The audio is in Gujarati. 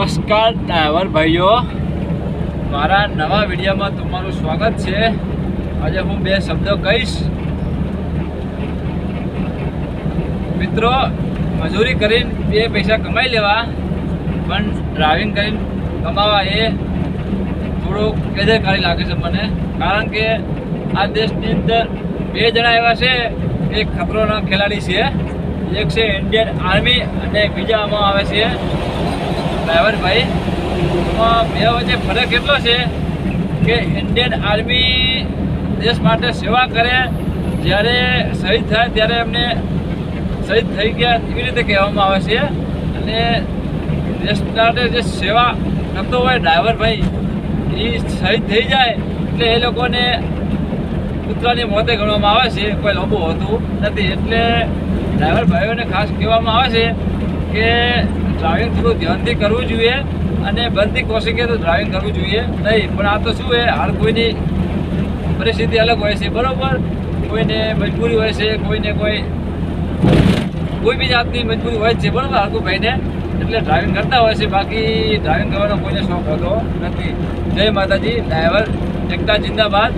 નમસ્કાર ડ્રાઈવર ભાઈઓ. મારા નવા વિડીયોમાં તમારું સ્વાગત છે. આજે હું બે શબ્દો કહીશ. મિત્રો, મજૂરી કરીને બે પૈસા કમાઈ લેવા, પણ ડ્રાઇવિંગ કરીને કમાવા એ થોડું બેદરકારી લાગે છે મને. કારણ કે આ દેશની અંદર બે જણા એવા છે, એક ખતરોના ખેલાડી છે, એક છે ઇન્ડિયન આર્મી અને બીજામાં આવે છે. ડ્રાઈવર ભાઈ બે વચ્ચે ફરક એટલો છે કે ઇન્ડિયન આર્મી દેશ માટે સેવા કરે, જ્યારે શહીદ થાય ત્યારે એમને શહીદ થઈ ગયા એવી રીતે કહેવામાં આવે છે. અને દેશ માટે જે સેવા કરતો હોય ડ્રાઈવર ભાઈ, એ શહીદ થઈ જાય એટલે એ લોકોને કૂતરાની મોતે ગણવામાં આવે છે, કોઈ લોબો હોતું નથી. એટલે ડ્રાઈવર ભાઈઓને ખાસ કહેવામાં આવે છે કે ડ્રાઇવિંગ થોડું ધ્યાનથી કરવું જોઈએ અને બનતી કોશિકે તો ડ્રાઇવિંગ કરવું જોઈએ. નહીં, પણ આ તો શું છે, હાલ કોઈની પરિસ્થિતિ અલગ હોય છે, બરાબર? કોઈને મજબૂરી હોય છે, કોઈને કોઈ કોઈ બી જાતની મજબૂરી હોય છે, બરોબર? હરકુ ભાઈને એટલે ડ્રાઇવિંગ કરતા હોય છે, બાકી ડ્રાઇવિંગ કરવાનો કોઈને શોખ હોતો નથી. જય માતાજી ડ્રાઈવર એકતા, જિંદાબાદ.